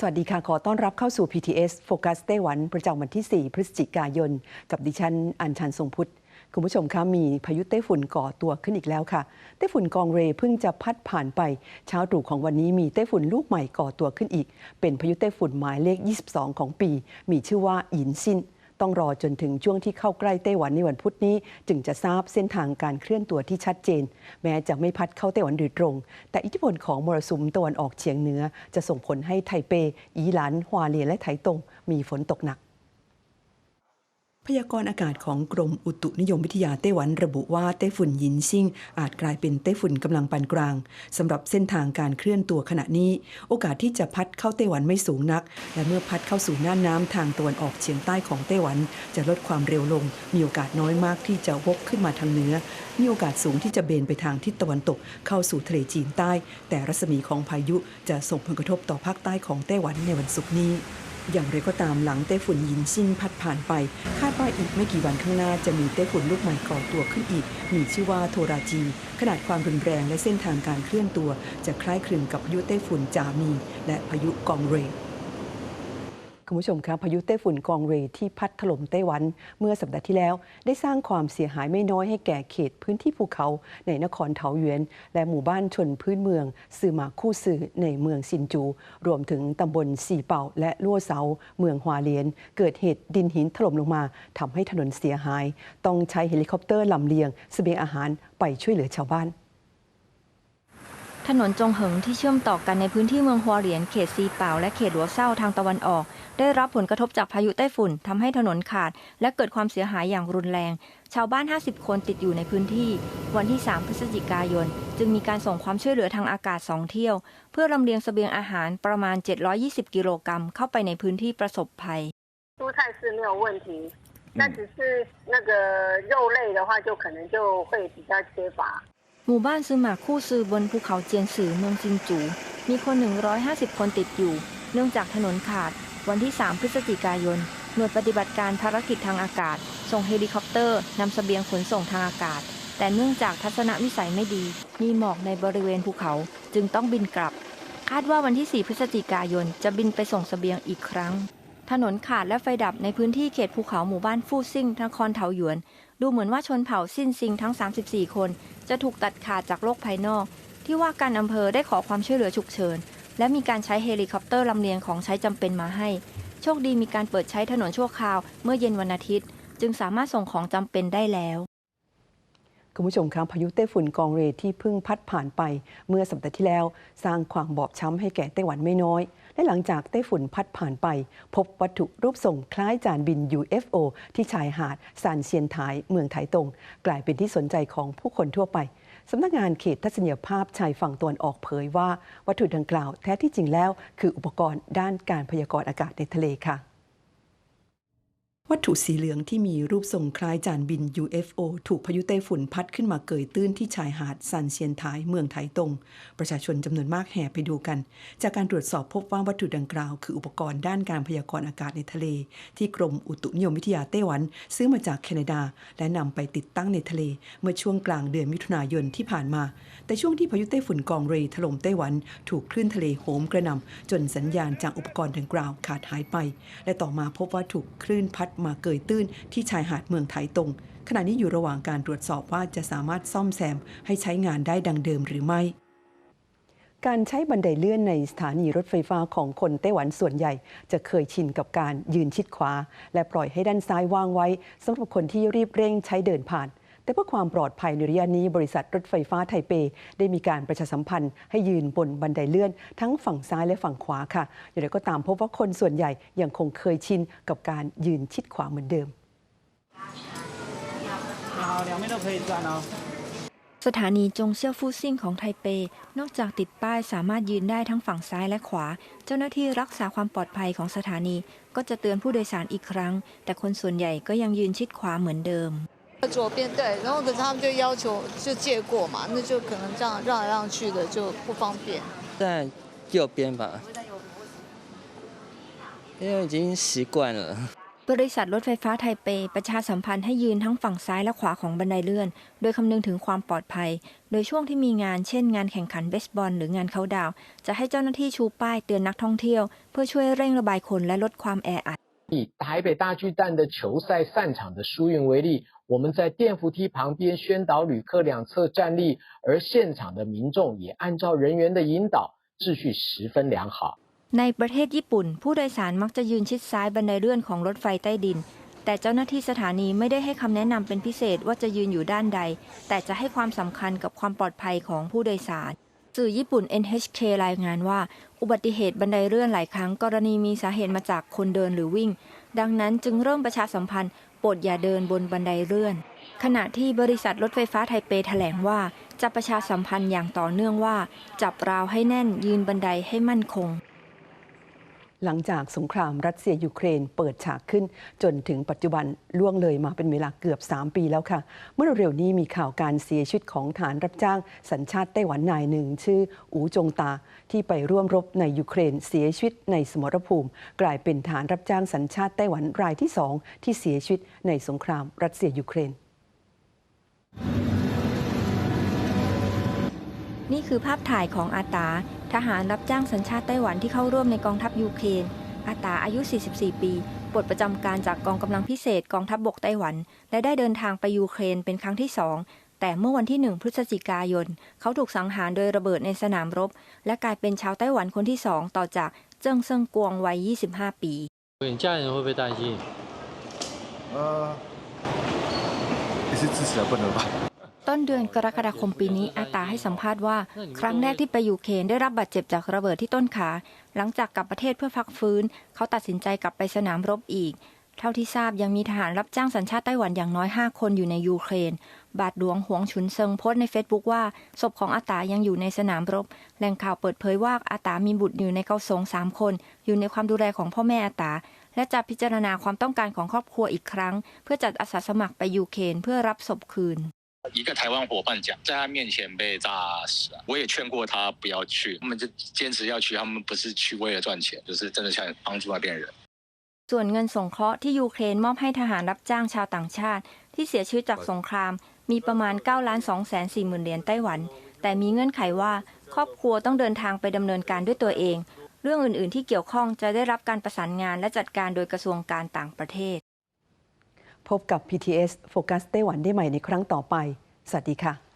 สวัสดีค่ะ ขอต้อนรับเข้าสู่ PTS โฟกัสไต้หวันประจำวันที่ 4 พฤศจิกายน กับดิฉัน อัญชันทรงพุทธ คุณผู้ชมคะมีพายุไต้ฝุ่นก่อตัวขึ้นอีกแล้วค่ะ ไต้ฝุ่นกองเรเพิ่งจะพัดผ่านไป เช้าตรู่ของวันนี้มีไต้ฝุ่นลูกใหม่ก่อตัวขึ้นอีก เป็นพายุไต้ฝุ่นหมายเลข 22 ของปี มีชื่อว่าอินซิน ต้องรอจนถึงช่วงที่เข้าใกล้ไต้หวันในวันพุธนี้ จึงจะทราบเส้นทางการเคลื่อนตัวที่ชัดเจน แม้จะไม่พัดเข้าไต้หวันโดยตรง แต่อิทธิพลของมรสุมตะวันออกเฉียงเหนือจะส่งผลให้ไทเป อีหลานฮวาเลียและไถตงมีฝนตกหนัก พยากรณ์อากาศของกรมอุตุนิยมวิทยาไต้หวันระบุว่าไต้ฝุ่นยินซิ่ง อาจกลายเป็นไต้ฝุ่นกำลังปานกลางสำหรับเส้นทางการเคลื่อนตัวขณะนี้ โอกาสที่จะพัดเข้าไต้หวันไม่สูงนัก และเมื่อพัดเข้าสู่น่านน้ำทางตะวันออกเฉียงใต้ของไต้หวัน จะลดความเร็วลง มีโอกาสน้อยมากที่จะวกขึ้นมาทางเหนือ มีโอกาสสูงที่จะเบนไปทางทิศตะวันตกเข้าสู่ทะเลจีนใต้ แต่รัศมีของพายุจะส่งผลกระทบต่อภาคใต้ของไต้หวันในวันศุกร์นี้ อย่างไรก็ตามหลังไต้ฝุ่นยินซินพัดผ่านไป คาดว่าอีกไม่กี่วันข้างหน้าจะมีไต้ฝุ่นลูกใหม่ก่อตัวขึ้นอีก มีชื่อว่าโทราจี ขนาดความรุนแรงและเส้นทางการเคลื่อนตัว จะคล้ายคลึงกับพายุไต้ฝุ่นจามี และพายุกองเรย คุณผู้ชมครับพายุไต้ฝุ่นกองเรย์ที่พัดถล่มไต้หวัน เมื่อสัปดาห์ที่แล้ว ได้สร้างความเสียหายไม่น้อยให้แก่เขตพื้นที่ภูเขาในนครเทาหยวนและหมู่บ้านชนพื้นเมือง ซือหมาคู่ซือในเมืองซินจู รวมถึงตำบลสีเป่า และลั่วเซาเมืองฮวาเลียน เกิดเหตุดินหินถล่มลงมาทำให้ถนนเสียหาย ต้องใช้เฮลิคอปเตอร์ลำเลียงเสบียงอาหารไปช่วยเหลือชาวบ้าน ถนนจงเหิงที่เชื่อมต่อกันในพื้นที่เมืองฮัวเหรียญเขตซีเป่าและเขตหลัวเศร้าทางตะวันออก ได้รับผลกระทบจากพายุไต้ฝุ่นทำให้ถนนขาด และเกิดความเสียหายอย่างรุนแรง ชาวบ้าน 50 คนติดอยู่ในพื้นที่ วันที่ 3 พฤศจิกายน จึงมีการส่งความช่วยเหลือทางอากาศ 2 เที่ยว เพื่อลำเลียงเสบียงอาหารประมาณ 720 กิโลกรัมเข้าไปในพื้นที่ประสบภัย 蔬菜是没有问题，那只是那个肉类的话，就可能就会比较缺乏。 หมู่บ้านซือหมาคู่ซือบนภูเขาเจียนซือเมืองซินจู มีคน 150 คนติดอยู่ เนื่องจากถนนขาด วันที่ 3 พฤศจิกายน หน่วยปฏิบัติการภารกิจทางอากาศ ส่งเฮลิคอปเตอร์นำสเสบียงขนส่งทางอากาศ แต่เนื่องจากทัศนวิสัยไม่ดี มีหมอกในบริเวณภูเขาจึงต้องบินกลับ คาดว่าวันที่ 4 พฤศจิกายนจะบินไปส่งสเสบียงอีกครั้ง ถนนขาดและไฟดับในพื้นที่เขตภูเขาหมู่บ้านฟู่ซิ่งนครเถาหยวน ดูเหมือนว่าชนเผ่าสิ้นซิงทั้ง 34 คน จะถูกตัดขาดจากโลกภายนอก ที่ว่าการอำเภอได้ขอความช่วยเหลือฉุกเฉิน และมีการใช้เฮลิคอปเตอร์ลำเลียงของใช้จำเป็นมาให้ โชคดีมีการเปิดใช้ถนนชั่วคราวเมื่อเย็นวันอาทิตย์ จึงสามารถส่งของจำเป็นได้แล้ว คุณผู้ชมครับพายุไต้ฝุ่นกองเรที่เพิ่งพัดผ่านไป เมื่อสัปดาห์ที่แล้ว สร้างความบอบช้ำให้แก่ไต้หวันไม่น้อย และหลังจากไต้ฝุ่นพัดผ่านไป พบวัตถุรูปทรงคล้ายจานบิน UFO ที่ชายหาดซานเซียนถายเมืองไถตง กลายเป็นที่สนใจของผู้คนทั่วไปสำนักงานเขตทัศนียภาพชายฝั่งตะวันออกเผยว่า วัตถุดังกล่าวแท้ที่จริงแล้ว คืออุปกรณ์ด้านการพยากรณ์อากาศในทะเลค่ะ วัตถุสีเหลืองที่มีรูปทรงคล้ายจานบิน UFO ถูกพายุไต้ฝุ่นพัดขึ้นมาเกยตื้นที่ชายหาดซันเซียนทายเมืองไถตง ประชาชนจำนวนมากแห่ไปดูกัน จากการตรวจสอบพบว่าวัตถุดังกล่าว คืออุปกรณ์ด้านการพยากรณ์อากาศในทะเล ที่กรมอุตุนิยมวิทยาไต้หวัน ซื้อมาจากแคนาดา และนำไปติดตั้งในทะเล เมื่อช่วงกลางเดือนมิถุนายนที่ผ่านมา แต่ช่วงที่พายุไต้ฝุ่นกองเรย์ถล่มไต้หวัน ถูกคลื่นทะเลโหมกระหน่ำจนสัญญาณจากอุปกรณ์ดังกล่าวขาดหายไป และต่อมาพบว่าถูกคลื่นพัดมาเกยตื้นที่ชายหาดเมืองไถตง ขณะนี้อยู่ระหว่างการตรวจสอบว่าจะสามารถซ่อมแซมให้ใช้งานได้ดังเดิมหรือไม่การใช้บันไดเลื่อนในสถานีรถไฟฟ้าของคนไต้หวันส่วนใหญ่ จะเคยชินกับการยืนชิดขวา และปล่อยให้ด้านซ้ายว่างไว้สำหรับคนที่รีบเร่งใช้เดินผ่าน แต่เพื่อความปลอดภัยในระยะนี้บริษัทรถไฟฟ้าไทเป ได้มีการประชาสัมพันธ์ให้ยืนบนบันไดเลื่อน ทั้งฝั่งซ้ายและฝั่งขวาค่ะ อย่างไรก็ตามพบว่าคนส่วนใหญ่ยังคงเคยชินกับการยืนชิดขวาเหมือนเดิมสถานีจงเซี่ยวฟูซิ่งของไทเป นอกจากติดป้ายสามารถยืนได้ทั้งฝั่งซ้ายและขวา เจ้าหน้าที่รักษาความปลอดภัยของสถานี ก็จะเตือนผู้โดยสารอีกครั้ง แต่คนส่วนใหญ่ก็ยังยืนชิดขวาเหมือนเดิม 左边对，然后可是他们就要求就借过嘛，那就可能这样让来让去的就不方便。在右边吧，因为已经习惯了。 บริษัทรถไฟฟ้าไทเป ประชาสัมพันธ์ให้ยืนทั้งฝั่งซ้ายและขวาของบันไดเลื่อน โดยคำนึงถึงความปลอดภัย โดยช่วงที่มีงานเช่นงานแข่งขันเบสบอล หรืองานเขาน์ดาวน์จะให้เจ้าหน้าที่ชูป้ายเตือนนักท่องเที่ยว เพื่อช่วยเร่งระบายคนและลดความแออัด 以台北大巨蛋的球赛散场的疏运为例， 我们在电扶梯旁边宣导旅客两侧站立，而现场的民众也按照人员的引导，秩序十分良好。 ในประเทศญี่ปุ่น ผู้โดยสารมักจะยืนชิดซ้ายบันไดเลื่อนของรถไฟใต้ดิน แต่เจ้าหน้าที่สถานีไม่ได้ให้คำแนะนำเป็นพิเศษว่าจะยืนอยู่ด้านใด แต่จะให้ความสำคัญกับความปลอดภัยของผู้โดยสาร สื่อญี่ปุ่น NHK รายงานว่า อุบัติเหตุบันไดเลื่อนหลายครั้งกรณีมีสาเหตุมาจากคนเดินหรือวิ่ง ดังนั้นจึงเริ่มประชาสัมพันธ์ โปรดอย่าเดินบนบันไดเลื่อน ขณะที่บริษัทรถไฟฟ้าไทเปแถลงว่าจะประชาสัมพันธ์อย่างต่อเนื่องว่า จับราวให้แน่นยืนบันไดให้มั่นคง หลังจากสงครามรัสเซียยูเครนเปิดฉากขึ้น จนถึงปัจจุบันล่วงเลยมาเป็นเวลาเกือบ 3 ปีแล้วค่ะ เมื่อเร็วๆนี้มีข่าวการเสียชีวิตของฐานรับจ้างสัญชาติไต้หวันนายหนึ่ง ชื่ออูจงตา ที่ไปร่วมรบในยูเครนเสียชีวิตในสมรภูมิ กลายเป็นฐานรับจ้างสัญชาติไต้หวันรายที่สองที่เสียชีวิตในสงครามรัสเซียยูเครนนี่คือภาพถ่ายของอาตา ทหารรับจ้างสัญชาติไต้หวันที่เข้าร่วมในกองทัพยูเครนอาตาอายุ 44 ปีปลดประจำการจากกองกำลังพิเศษกองทัพบบกไต้หวัน และได้เดินทางไปยูเครนเป็นครั้งที่สองแต่เมื่อวันที่ 1 พฤศจิกายน เขาถูกสังหารโดยระเบิดในสนามรบ และกลายเป็นชาวไต้หวันคนที่สองต่อจากเจิ้งเซิงกวงวัย 25 ปีเออ ต้นเดือนกรกฎาคมปีนี้อาตาให้สัมภาษณ์ว่า ครั้งแรกที่ไปยูเครนได้รับบาดเจ็บจากระเบิดที่ต้นขา หลังจากกลับประเทศเพื่อพักฟื้น เขาตัดสินใจกลับไปสนามรบอีก เท่าที่ทราบยังมีทหารรับจ้างสัญชาติไต้หวันอย่างน้อย 5 คนอยู่ในยูเครน บาดหลวงหวงฉุนเซิงโพสในเฟซบุ๊กว่าศพของอาตายังอยู่ในสนามรบ แหล่งข่าวเปิดเผยว่าอาตามีบุตรอยู่ในเกาสงสามคน อยู่ในความดูแลของพ่อแม่อาตาและจะพิจารณาความต้องการของครอบครัวอีกครั้ง เพื่อจัดอาสาสมัครไปยูเครนเพื่อรับศพคืน 一个台湾伙伴讲，在他面前被炸死了。我也劝过他不要去，他们就坚持要去。他们不是去为了赚钱，就是真的想帮助那边的人。 ส่วนเงินสงเคราะห์ที่ยูเครนมอบให้ทหารรับจ้างชาวต่างชาติ ที่เสียชีวิตจากสงคราม มีประมาณ9ล้าน2แสน4หมื่นเหรียญไต้หวัน แต่มีเงื่อนไขว่า ครอบครัวต้องเดินทางไปดำเนินการด้วยตัวเอง เรื่องอื่น ๆ ที่เกี่ยวข้องจะได้รับการประสานงานและจัดการโดยกระทรวงการต่างประเทศ พบกับ PTS โฟกัสไต้หวันได้ใหม่ในครั้งต่อไป สวัสดีค่ะ